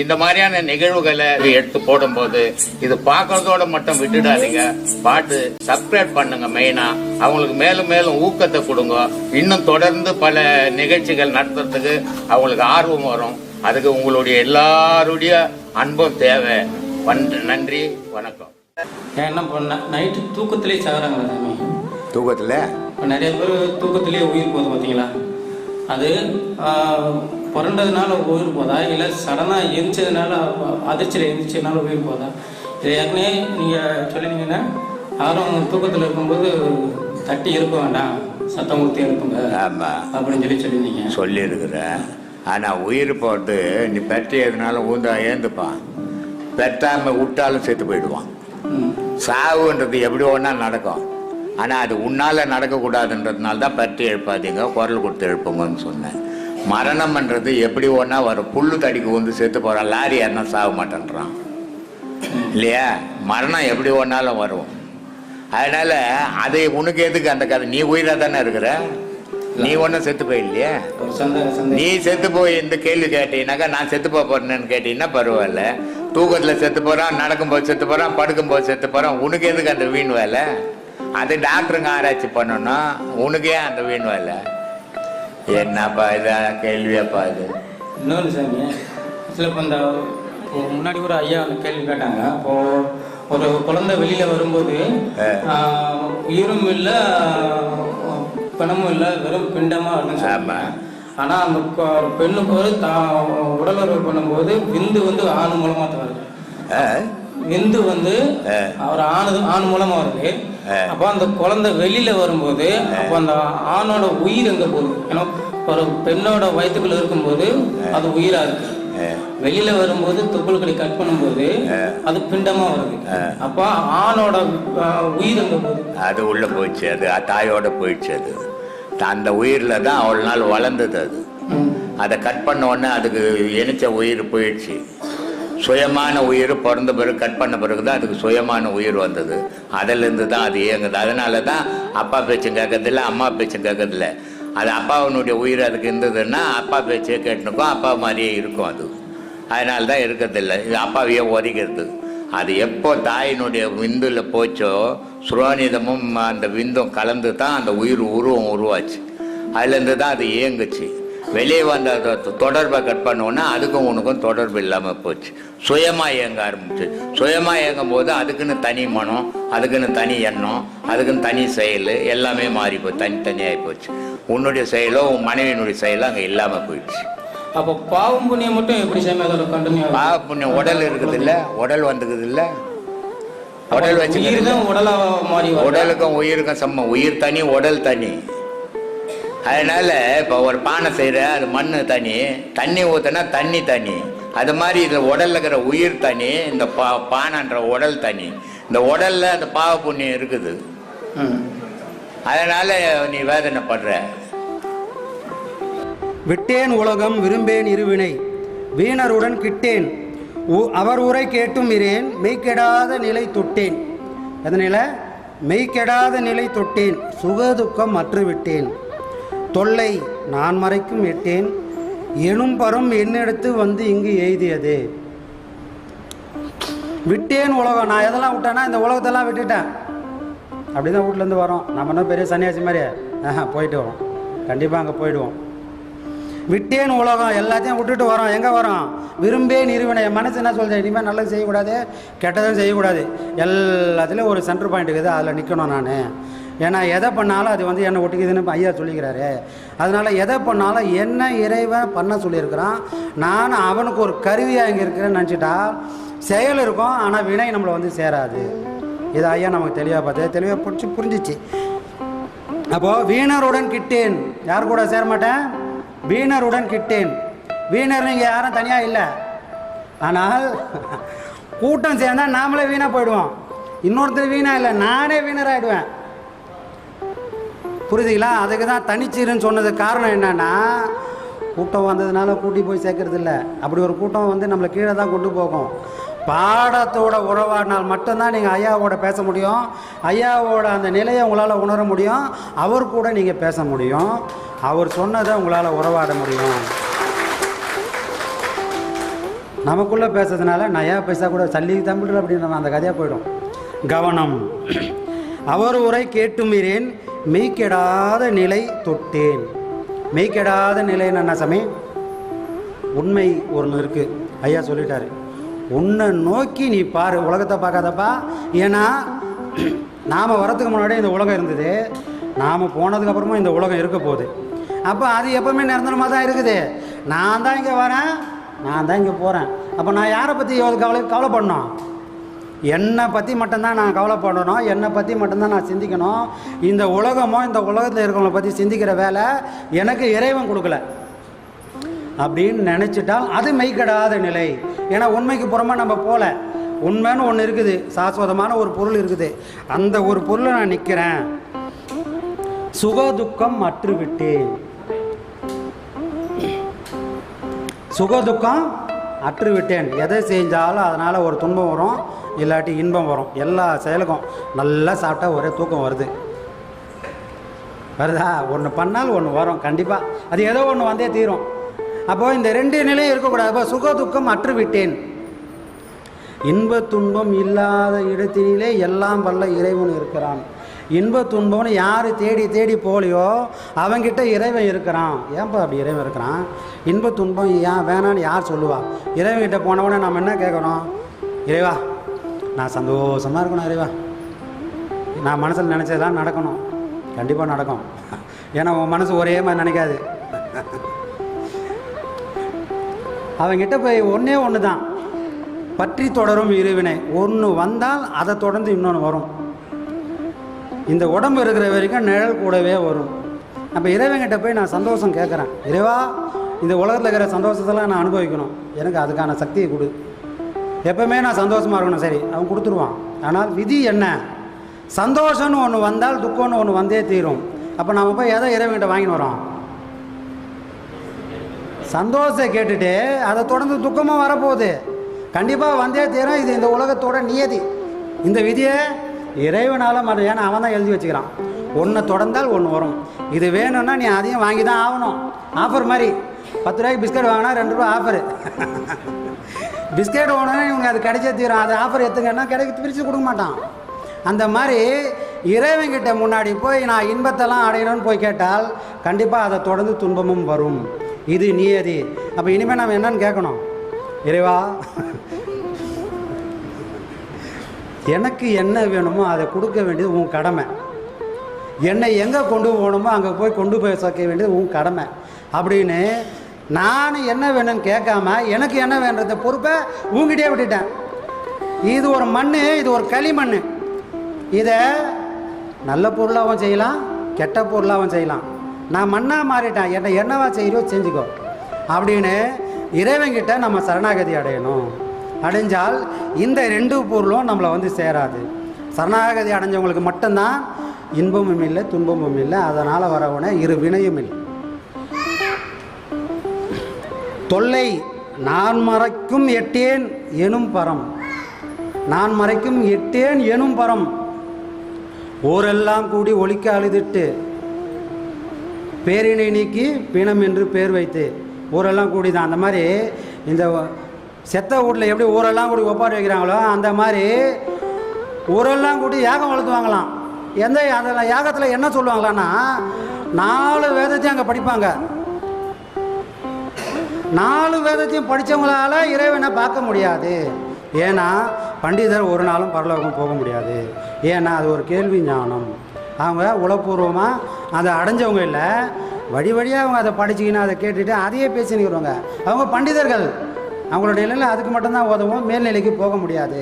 இந்த மாதிரியான நிகழ்வுகளை எடுத்து போடும்போது இது பார்க்கறதோட மட்டும் விட்டுடாதீங்க. பாட்டு சப்ஸ்கிரைப் பண்ணுங்க மெயினா அவங்களுக்கு மேலும் மேலும் ஊக்கத்தை கொடுங்க. இன்னும் தொடர்ந்து பல நிகழ்ச்சிகள் நடத்துறதுக்கு அவங்களுக்கு ஆர்வம் வரும். அதுக்கு உங்களுடைய எல்லாருடைய அன்பும் தேவை. நன்றி வணக்கம். என்ன பண்ண நைட்டு தூக்கத்திலே சாகுறாங்களா சாமி? தூக்கத்தில்? இப்போ நிறைய பேர் தூக்கத்திலே உயிர் போகுது பார்த்தீங்களா? அது புரண்டதுனால உயிர் போதா? இல்லை சடனாக எரிச்சதுனால அதிர்ச்சியில் எரிச்சதுனால உயிர் போதா? இது ஏற்கனவே நீங்கள் சொல்லினீங்கன்னா யாரும் தூக்கத்தில் இருக்கும்போது தட்டி இருக்க வேண்டாம் சத்தம் கொடுத்து இருக்குங்க ஆமாம் அப்படின்னு சொல்லி சொல்லியிருந்தீங்க சொல்லியிருக்கிறேன். ஆனால் உயிர் போட்டு நீ பெற்று எதுனால ஊந்தா ஏந்துப்பான். பெற்றாம விட்டாலும் செத்து போயிடுவான். சாவுன்றது எப்படி ஒன்றா நடக்கும். ஆனால் அது உன்னால் நடக்கக்கூடாதுன்றதுனால தான் பற்றி எழுப்பாதீங்க குரல் கொடுத்து எழுப்புங்கன்னு சொன்னேன். மரணம்ன்றது எப்படி ஒன்றா வரும்? புல்லு தடிக்கு வந்து செத்து போகிறான் லாரி என்ன சாக மாட்டேன்றான். இல்லையா? மரணம் எப்படி ஒன்றாலும் வரும். அதனால் அது உனக்கு எதுக்கு அந்த கதை? நீ உயிராக தானே இருக்கிற? நீ ஒன்றும் செத்து போயிடலையே நீ செத்து போய் இந்த கேள்வி கேட்டீங்கன்னாக்கா நான் செத்து போக போறேன்னு கேட்டீங்கன்னா பரவாயில்ல. தூக்கத்தில் செத்து போறான் நடக்கும்போது செத்து போறான் படுக்கும்போது செத்து போறான். உனக்கு எதுக்கு அந்த வீண் வேலை? அது டாக்டருங்க ஆராய்ச்சி பண்ணணும். உனக்கு அந்த வீண் வேலை? என்னப்பா இது? கேள்வியாப்பா இது. இன்னொன்று சாமி சில இப்போ இந்த முன்னாடி ஒரு ஐயா கேள்வி கேட்டாங்க. இப்போ ஒரு குழந்தை வெளியில வரும்போது உயிரும் இல்லை பணமும் இல்லை வெறும் பிண்டமா. சொன்னாங்க. ஆனா அந்த பெண்ணுக்கு ஒரு தா உடல் உறவு பண்ணும்போது விந்து வந்து ஆண் மூலமா ஆ? விந்து வந்து அவர் ஆணு ஆண் மூலமா வருது. அப்போ அந்த குழந்தை வெளியில வரும்போது அப்போ அந்த ஆணோட உயிர் எங்க போகுது? ஏன்னா ஒரு பெண்ணோட வயிற்றுக்குள்ள இருக்கும்போது அது உயிரா இருக்கு. வெளியில வரும்போது தொப்புள்களை கட் பண்ணும்போது அது பிண்டமா வருது. அப்ப ஆணோட உயிர் எங்க போகுது? அது உள்ள போயிடுச்சு அது தாயோட போயிடுச்சு அது. அந்த உயிரில் தான் அவ்வளோ நாள் வளர்ந்தது அது. அதை கட் பண்ண உடனே அதுக்கு இணைச்ச உயிர் போயிடுச்சு. சுயமான உயிர் பிறந்த பிறகு கட் பண்ண பிறகு தான் அதுக்கு சுயமான உயிர் வந்தது. அதிலேருந்து தான் அது இயங்குது. அதனால தான் அப்பா பேச்சும் கேட்கறதில்ல அம்மா பேச்சும் கேட்கறதில்ல. அது அப்பாவினுடைய உயிர் அதுக்கு இருந்ததுன்னா அப்பா பேச்சே கேட்டுனுக்கும் அப்பா மாதிரியே இருக்கும் அது. அதனால தான் இருக்கிறதில்ல. இது அப்பாவையே ஒதுக்கிறது அது எப்போ தாயினுடைய விந்துல போச்சோ சுரோனிதமும் அந்த விந்தும் கலந்து தான் அந்த உயிர் உருவம் உருவாச்சு. அதுலேருந்து தான் அது இயங்குச்சு. வெளியே வந்த தொடர்பை கட் பண்ணோன்னா அதுக்கும் உனக்கும் தொடர்பு இல்லாமல் போச்சு. சுயமாக இயங்க ஆரம்பிச்சு. சுயமாக இயங்கும் போது அதுக்குன்னு தனி மனம் அதுக்குன்னு தனி எண்ணம் அதுக்குன்னு தனி செயல் எல்லாமே மாறி போச்சு தனித்தனியாகி போச்சு. உன்னுடைய செயலோ உன் மனைவியினுடைய செயலோ அங்கே இல்லாமல் போயிடுச்சு. அப்போ பாவம் புண்ணியம் மட்டும் எப்படி பாவ புண்ணியம் உடல் இருக்குது இல்ல உடல் வந்துக்குது இல்ல உடல் வருது உடலுக்கும் உயிருக்கும் சம்ம. உயிர் தனி உடல் தனி. அதனால இப்போ ஒரு பானை செய்கிற அது மண் தனி தண்ணி ஊற்றினா தண்ணி தனி அது மாதிரி இது உடல்ல இருக்கிற உயிர் தனி இந்த பா பானைன்ற உடல் தனி இந்த உடல்ல அந்த பாவ புண்ணியம் இருக்குது. அதனால நீ வேதனைப்படுற விட்டேன் உலகம் விரும்பேன் இருவினை வீணருடன் கிட்டேன். அவர் உரை கேட்டும் இரேன் மெய்க்கெடாத நிலை தொட்டேன். அதனால மெய்க்கெடாத நிலை தொட்டேன். சுகதுக்கம் மற்று விட்டேன். தொல்லை நான் மறைக்கும் எட்டேன். எனும் பரம் என்னெடுத்து வந்து இங்கு எய்தியது. விட்டேன் உலகம். நான் எதெல்லாம் விட்டேன்னா இந்த உலகத்தெல்லாம் விட்டுட்டேன். அப்படி தான் வீட்டிலேருந்து வரோம். நம்ம என்ன பெரிய சன்னியாசி மாதிரி ஆஹா, போயிட்டு வரோம் கண்டிப்பாக அங்கே போயிடுவோம். விட்டேன் உலகம். எல்லாத்தையும் விட்டுட்டு வரோம். எங்கே வரோம்? விரும்பே இருவினை. என் மனசு என்ன சொல்கிறேன் இனிமேல் நல்லது செய்யக்கூடாது கெட்டதும் செய்யக்கூடாது. எல்லாத்துலேயும் ஒரு சென்டர் பாயிண்ட் இருக்குது. அதில் நிற்கணும் நான். ஏன்னா எதை பண்ணாலும் அது வந்து என்னை ஒட்டிக்குதுன்னு ஐயா சொல்லிக்கிறாரு. அதனால் எதை பண்ணாலும் என்ன இறைவன் பண்ண சொல்லியிருக்கிறான். நான் அவனுக்கு ஒரு கருவியாக இங்கே இருக்கிறேன்னு நினச்சிட்டா செயல் இருக்கும் ஆனால் வினை நம்மளை வந்து சேராது. இது ஐயா நமக்கு தெளிவாக பார்த்து தெளிவாக பிடிச்சி புரிஞ்சிச்சு. அப்போது வீணருடன் கிட்டேன். யார் கூட சேர மாட்டேன்? வீணருடன் கிட்டேன். வீணர் நீங்கள் யாரும் தனியாக இல்லை. ஆனால் கூட்டம் சேர்ந்தால் நாமளே வீணாக போயிடுவோம். இன்னொருத்தர் வீணாக இல்லை நானே வீணராகிடுவேன் புரியுதுங்களா? அதுக்கு தான் தனிச்சீருன்னு சொன்னது காரணம் என்னன்னா கூட்டம் வந்ததுனால கூட்டி போய் சேர்க்கறது இல்லை அப்படி ஒரு கூட்டம் வந்து நம்மளை கீழே தான் கொண்டு போகும். பாடத்தோட உறவாடினால் மட்டும்தான் நீங்கள் ஐயாவோட பேச முடியும். ஐயாவோட அந்த நிலையை உங்களால் உணர முடியும். அவர் கூட நீங்கள் பேச முடியும். அவர் சொன்னதை உங்களால் உறவாட முடியும். நமக்குள்ளே பேசுறதுனால நயா பைசா கூட சல்லி தமிழ் அப்படின்னு அந்த கதையாக போயிடும். கவனம். அவர் உரை கேட்டுமிரேன் மெய்க்கெடாத நிலை தொட்டேன். மெய்க்கெடாத நிலைன்னு என்ன சமயம் உண்மை ஒன்று இருக்கு. ஐயா சொல்லிட்டாரு. உன்னை நோக்கி நீ பாரு உலகத்தை பார்க்காதப்பா. ஏன்னா நாம் வரதுக்கு முன்னாடி இந்த உலகம் இருந்தது. நாம் போனதுக்கப்புறமும் இந்த உலகம் இருக்க போகுது. அப்போ அது எப்பவுமே நிரந்தரமாக தான் இருக்குது. நான் தான் இங்கே வரேன் நான் தான் இங்கே போகிறேன் அப்போ நான் யாரை பற்றி கவலை கவலைப்படணும்? என்னை பற்றி மட்டும்தான் நான் கவலைப்படணும். என்னை பற்றி மட்டும்தான் நான் சிந்திக்கணும். இந்த உலகமோ இந்த உலகத்தில் இருக்கிறவங்கள பற்றி சிந்திக்கிற வேலை எனக்கு இறைவன் கொடுக்கல. அப்படின்னு நினச்சிட்டால் அது மெய்க்கடாத நிலை. ஏன்னா உண்மைக்கு புறமா நம்ம போகல உண்மைன்னு ஒன்று இருக்குது. சாஸ்வதமான ஒரு பொருள் இருக்குது. அந்த ஒரு பொருளை நான் நிற்கிறேன் சுக துக்கம் அற்றுவிட்டேன் சுக துக்கம் அற்றுவிட்டேன். எதை செஞ்சாலும் அதனால் ஒரு துன்பம் வரும். இல்லாட்டி இன்பம் வரும். எல்லா செயலுக்கும் நல்லா சாப்பிட்டா ஒரே தூக்கம் வருது. வருதா? ஒன்று பண்ணால் ஒன்று வரும் கண்டிப்பாக அது ஏதோ ஒன்று வந்தே தீரும். அப்போது இந்த ரெண்டு நிலையும் இருக்கக்கூடாது. அப்போ சுக துக்கம் அற்று விட்டேன் இன்ப துன்பம் இல்லாத இடத்தினிலே எல்லாம் வல்ல இறைவன் இருக்கிறான். இன்ப துன்பம்னு யார் தேடி தேடி போலியோ அவங்கிட்ட இறைவன் இருக்கிறான். ஏன்பா அப்படி இறைவன் இருக்கிறான்? இன்ப துன்பம் ஏன் வேணான்னு யார் சொல்லுவா? இறைவன்கிட்ட போனவொடனே நம்ம என்ன கேட்குறோம் இறைவா நான் சந்தோஷமாக இருக்கணும் அறிவா. நான் மனசில் நினச்சதெல்லாம் நடக்கணும். கண்டிப்பாக நடக்கும். ஏன்னா உன் மனசு ஒரே மாதிரி நினைக்காது. அவங்கிட்ட போய் ஒன்றே ஒன்று தான் பற்றி தொடரும் இருவினை ஒன்று வந்தால் அதை தொடர்ந்து இன்னொன்று வரும். இந்த உடம்பு இருக்கிற வரைக்கும் நிழல் கூடவே வரும். அப்போ இறைவன்கிட்ட போய் நான் சந்தோஷம் கேட்குறேன். இறைவா இந்த உலகத்தில் இருக்கிற சந்தோஷத்தெல்லாம் நான் அனுபவிக்கணும். எனக்கு அதுக்கான சக்தியை கொடு. எப்பவுமே நான் சந்தோஷமாக இருக்கணும் சரி அவன் கொடுத்துருவான். ஆனால் விதி என்ன? சந்தோஷம்னு ஒன்று வந்தால் துக்கம்னு ஒன்று வந்தே தீரும். அப்போ நம்ம போய் எதை இறைவன்கிட்ட வாங்கின்னு வரோம்? சந்தோஷத்தை கேட்டுட்டு அதை தொடர்ந்து துக்கமாக வரப்போகுது. கண்டிப்பாக வந்தே தீரும். இது இந்த உலகத்தோட நியதி. இந்த விதியை இறைவனால் மறு ஏன்னா அவன் தான் எழுதி வச்சுக்கிறான். ஒன்று தொடர்ந்தால் ஒன்று வரும். இது வேணும்னா நீ அதையும் வாங்கி தான் ஆகணும். ஆஃபர் மாதிரி. பத்து ரூபாய்க்கு பிஸ்கட் வாங்கினா ரெண்டு ரூபா ஆஃபரு பிஸ்கெட் வாங்கினா இவங்க அது கிடைச்சே தீரும். அது ஆஃபர் எடுத்துங்கன்னா கிடைக்க பிரித்து கொடுக்க மாட்டான். அந்த மாதிரி இறைவன்கிட்ட முன்னாடி போய் நான் இன்பத்தெல்லாம் அடையணும்னு போய் கேட்டால் கண்டிப்பாக அதை தொடர்ந்து துன்பமும் வரும். இது நியதி. அப்போ இனிமேல் நம்ம என்னன்னு கேட்கணும்? இறைவா எனக்கு என்ன வேணுமோ அதை கொடுக்க வேண்டியது உன் கடமை. என்னை எங்கே கொண்டு போகணுமோ அங்கே போய் கொண்டு போய் சேர்க்க வேண்டியது உன் கடமை. அப்படின்னு நான் என்ன வேணும்னு கேட்காம எனக்கு என்ன வேண்டத பொறுப்பை உங்ககிட்டயே விட்டுட்டேன். இது ஒரு மண் இது ஒரு களிமண் இதை நல்ல பொருளாகவும் செய்யலாம் கெட்ட பொருளாகவும் செய்யலாம். நான் மண்ணாக மாறிட்டேன். என்னை என்னவா செய்யறோ செஞ்சுக்கோ. அப்படின்னு இறைவன்கிட்ட நம்ம சரணாகதி அடையணும். அடைஞ்சால் இந்த ரெண்டு பொருளும் நம்மளை வந்து சேராது. சரணாகதி அடைஞ்சவங்களுக்கு மட்டும்தான் இன்பமும் இல்லை துன்பமும் இல்லை. அதனால் வரவன இரு வினையும் இல்லை. தொல்லை நான் மறைக்கும் எட்டேன் எனும் பரம். நான் மறைக்கும் எட்டேன் எனும் பரம். ஊரெல்லாம் கூடி ஒழிக்க அழுதிட்டு பேரினை நீக்கி பிணம் என்று பேர் வைத்து ஊரெல்லாம் கூடி தான் அந்த மாதிரி இந்த செத்த வீட்டில் எப்படி ஊரெல்லாம் கூடி ஒப்பாடு வைக்கிறாங்களோ அந்த மாதிரி ஊரெல்லாம் கூடி யாகம் வளர்த்துவாங்களாம். எந்த அதில் யாகத்தில் என்ன சொல்லுவாங்களான்னா நாலு வேதத்தையும் அங்கே படிப்பாங்க. நாலு வேதத்தையும் படித்தவங்களால் இறைவனை பார்க்க முடியாது. ஏன்னா பண்டிதர் ஒரு நாளும் பரலோகம் போக முடியாது. ஏன்னா அது ஒரு கேள்வி ஞானம். அவங்க உளப்பூர்வமாக அதை அடைஞ்சவங்க இல்லை. வழி வழியாக அவங்க அதை படிச்சுக்கின்னு அதை கேட்டுட்டு அதையே பேசினுக்கிறவங்க. அவங்க பண்டிதர்கள். அவங்களுடைய நிலையில் அதுக்கு மட்டும்தான் உதவும். மேல்நிலைக்கு போக முடியாது.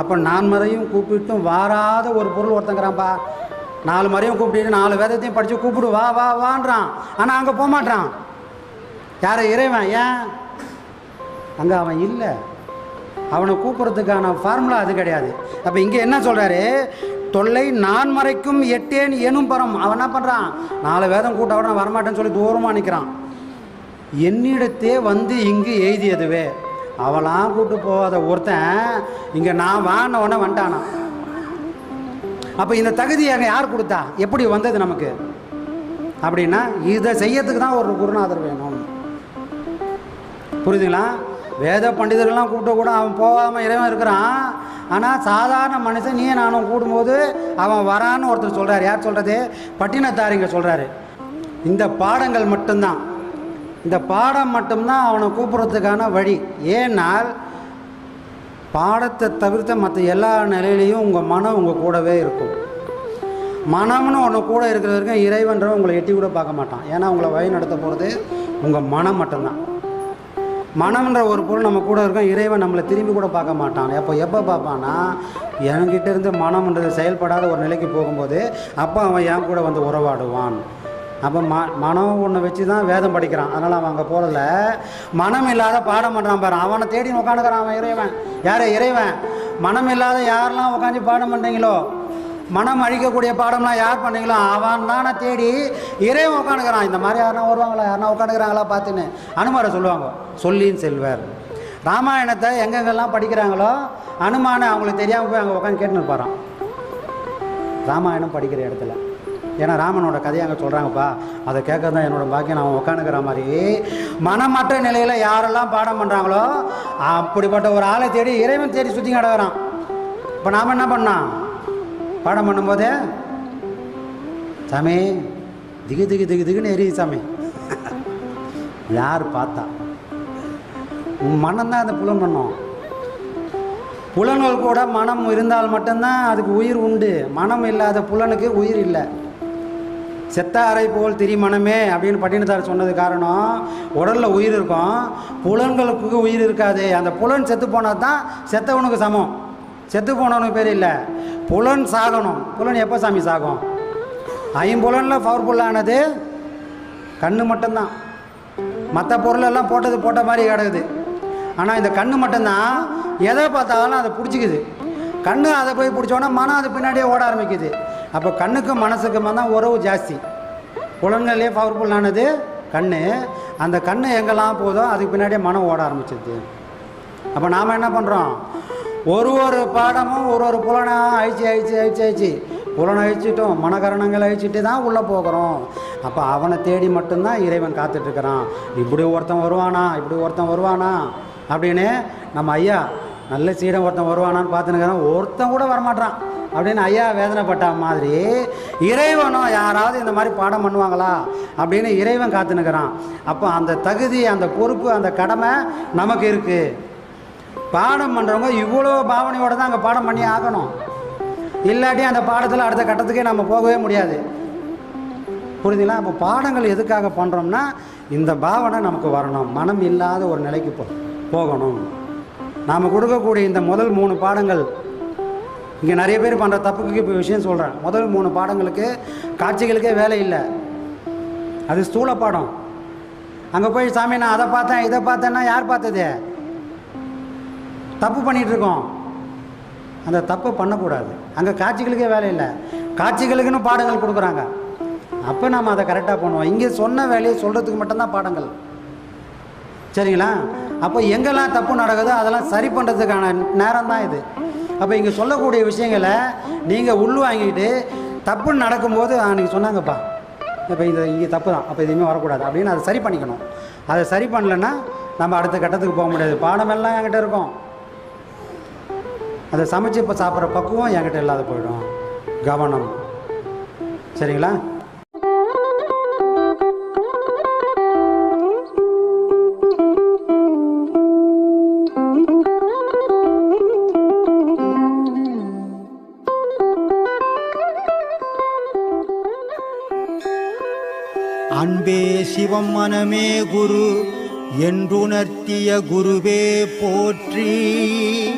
அப்போ நான் மறையும் கூப்பிட்டும் வாராத ஒரு பொருள் ஒருத்தங்கிறான்ப்பா நாலு மறையும் கூப்பிட்டு நாலு வேதத்தையும் படித்து கூப்பிடு வா வா வான்றான். ஆனால் அங்கே போகமாட்டான் யாரை இறைவன் ஏன்? அங்கே அவன் இல்லை. அவனை கூப்பிட்றதுக்கான ஃபார்முலா அது கிடையாது. அப்போ இங்கே என்ன சொல்கிறாரு தொல்லை நான் மறைக்கும் எட்டேன் எனும் பரம். அவன் என்ன பண்ணுறான் நாலு வேதம் கூட்ட நான் வரமாட்டேன்னு சொல்லி தூரமாக நிற்கிறான் என்னிடத்தே வந்து இங்கு எழுதியதுவே. அவளாம் கூட்டு போகாத ஒருத்தன் இங்கே நான் வான உடனே வந்துட்டானா? அப்போ இந்த தகுதி யார் கொடுத்தா? எப்படி வந்தது நமக்கு? அப்படின்னா இதை செய்யறதுக்கு தான் ஒரு குருநாதர் வேணும். புரியுதுங்களா? வேத பண்டிதர்கள்லாம் கூப்பிட்டு கூட அவன் போகாமல் இறைவன் இருக்கிறான். ஆனால் சாதாரண மனுஷன் நீ நானும் கூடும்போது அவன் வரான்னு ஒருத்தர் சொல்கிறார் யார் சொல்கிறது பட்டினத்தாரிங்க சொல்கிறாரு இந்த பாடங்கள் மட்டும்தான். இந்த பாடம் மட்டும்தான் அவனை கூப்பிட்றதுக்கான வழி. ஏனால் பாடத்தை தவிர்த்த மற்ற எல்லா நிலையிலையும் உங்கள் மனம் உங்கள் கூடவே இருக்கும். மனம்னு ஒன்று கூட இருக்கிற வரைக்கும் இறைவன்றவன் உங்களை எட்டி கூட பார்க்க மாட்டான். ஏன்னா உங்களை வழி நடத்த போகிறது உங்கள் மனம் மட்டும்தான். மனம்ன்ற ஒரு பொருள் நம்ம கூட இருக்கோம். இறைவன் நம்மளை திரும்பி கூட பார்க்க மாட்டான். அப்போ எப்போ பார்ப்பான்னா என்கிட்ட இருந்து மனம்ன்றது செயல்படாத ஒரு நிலைக்கு போகும்போது அப்போ அவன் என் கூட வந்து உறவாடுவான். அப்போ ம மனம் ஒன்று வச்சு தான் வேதம் படிக்கிறான். அதனால் அவன் அங்கே போகிறதில்ல மனம் இல்லாத பாடம் பண்ணுறான் பாரு. அவனை தேடி உட்காந்துக்கிறான் அவன் இறைவன். யார்? இறைவன். மனம் இல்லாத யாரெல்லாம் உட்காந்து பாடம் பண்ணுறீங்களோ மனம் அழிக்கக்கூடிய பாடம்லாம் யார் பண்ணீங்களோ அவன் தானே தேடி இறைவன் உட்காந்துக்கிறான். இந்த மாதிரி யாருனா வருவாங்களா? யாருனா உட்காந்துக்கிறாங்களா பார்த்துன்னு அனுமாரை சொல்லுவாங்க. சொல்லின்னு செல்வர். ராமாயணத்தை எங்கெங்கெல்லாம் படிக்கிறாங்களோ அனுமானை அவங்களுக்கு தெரியாமல் போய் அங்கே உட்காந்து கேட்டுன்னு போகிறான் ராமாயணம் படிக்கிற இடத்துல. ஏன்னா ராமனோட கதையை அங்கே சொல்கிறாங்கப்பா அதை கேட்க தான் என்னோட பாக்கியம். நான் உட்காந்துக்கிற மாதிரி மனமற்ற நிலையில் யாரெல்லாம் பாடம் பண்ணுறாங்களோ அப்படிப்பட்ட ஒரு ஆளை தேடி இறைவன் தேடி சுற்றி கிடக்கிறான் இப்போ நாம் என்ன பண்ணான் பாடம் பண்ணும்போதே சாமி திகு திகு திகு திகுன்னு எரியுது சாமி. யார் பார்த்தா? உன் மனம் தான் அந்த புலன் பண்ணும். புலன்கள் கூட மனம் இருந்தால் மட்டும்தான் அதுக்கு உயிர் உண்டு. மனம் இல்லாத புலனுக்கு உயிர் இல்லை. செத்த அறை போல் திரி மனமே அப்படின்னு பட்டினத்தார் சொன்னது காரணம் உடலில் உயிர் இருக்கும். புலன்களுக்கு உயிர் இருக்காது. அந்த புலன் செத்து போனால் தான் செத்தவனுக்கு சமம். செத்து போனவனுக்கு பேர் இல்லை. புலன் சாகணும். புலன் எப்போ சாமி சாகும்? ஐம்புலனில் பவர்ஃபுல்லானது கண்ணு மட்டும்தான். மற்ற பொருளெல்லாம் போட்டது போட்ட மாதிரி கிடக்குது. ஆனால் இந்த கண்ணு மட்டும்தான். எதை பார்த்தாலும் அதை பிடிச்சிக்குது. கண்ணு அதை போய் பிடிச்சோன்னா மனம் அது பின்னாடியே ஓட ஆரம்பிக்குது. அப்போ கண்ணுக்கும் மனசுக்கும் தான் உறவு ஜாஸ்தி. புலன்கள்லேயே பவர்ஃபுல்லானது கண் அந்த கண் எங்கெல்லாம் போதோ அதுக்கு பின்னாடியே மனம் ஓட ஆரம்பிச்சிது. அப்போ நாம் என்ன பண்ணுறோம் ஒரு ஒரு பாடமும் ஒரு ஒரு புலனை அழிச்சு அழிச்சு அழிச்சு அழிச்சு. புலனை அழிச்சிட்டோம் மனகரணங்களை அழிச்சிட்டு தான் உள்ளே போகிறோம். அப்போ அவனை தேடி மட்டும்தான் இறைவன் காத்துட்ருக்கிறான். இப்படி ஒருத்தன் வருவானா? இப்படி ஒருத்தன் வருவானா? அப்படின்னு நம்ம ஐயா நல்ல சீடம் ஒருத்தன் வருவானான்னு பார்த்துன்னு ஒருத்தன் கூட வரமாட்டான் அப்படின்னு ஐயா வேதனைப்பட்ட மாதிரி இறைவனும் யாராவது இந்த மாதிரி பாடம் பண்ணுவாங்களா? அப்படின்னு இறைவன் காத்துனுக்கிறான். அப்போ அந்த தகுதி அந்த பொறுப்பு அந்த கடமை நமக்கு இருக்குது பாடம் பண்ணுறவங்க இவ்வளோ பாவனையோடு தான் அங்கே பாடம் பண்ணி ஆகணும். இல்லாட்டி அந்த பாடத்தில் அடுத்த கட்டத்துக்கே நம்ம போகவே முடியாது. புரிஞ்சுங்களா அப்போ பாடங்கள் எதுக்காக பண்ணுறோம்னா இந்த பாவனை நமக்கு வரணும். மனம் இல்லாத ஒரு நிலைக்கு போ போகணும். நாம் கொடுக்கக்கூடிய இந்த முதல் மூணு பாடங்கள் இங்கே நிறைய பேர் பண்ணுற தப்புக்கு இப்போ விஷயம் சொல்கிறேன் முதல் மூணு பாடங்களுக்கு காட்சிகளுக்கே வேலை இல்லை. அது ஸ்தூல பாடம். அங்கே போய் சாமி நான் அதை பார்த்தேன் இதை பார்த்தேன்னா யார் பார்த்தது? தப்பு பண்ணிகிட்ருக்கோம் இருக்கோம் அந்த தப்பு பண்ணக்கூடாது. அங்கே காட்சிகளுக்கே வேலை இல்லை. காட்சிகளுக்குன்னு பாடங்கள் கொடுக்குறாங்க. அப்போ நம்ம அதை கரெக்டாக பண்ணுவோம். இங்கே சொன்ன வேலையை சொல்கிறதுக்கு மட்டும்தான் பாடங்கள். சரிங்களா? அப்போ எங்கெல்லாம் தப்பு நடக்குதோ அதெல்லாம் சரி பண்ணுறதுக்கான நேரம் தான் இது. அப்போ இங்கே சொல்லக்கூடிய விஷயங்களை நீங்கள் உள் வாங்கிட்டு தப்பு நடக்கும்போது அன்றைக்கி சொன்னாங்கப்பா. இப்போ இது இங்கே தப்பு தான் அப்போ எதுவுமே வரக்கூடாது. அப்படின்னு அதை சரி பண்ணிக்கணும். அதை சரி பண்ணலைன்னா நம்ம அடுத்த கட்டத்துக்கு போக முடியாது. பாடமெல்லாம் என்கிட்ட இருக்கும். அதை சமைச்சு இப்போ சாப்பிட்ற பக்குவம் என்கிட்ட இல்லாத போயிடும். கவனம். சரிங்களா? அன்பே சிவம் மனமே குரு என்றுணர்த்திய குருவே போற்றி.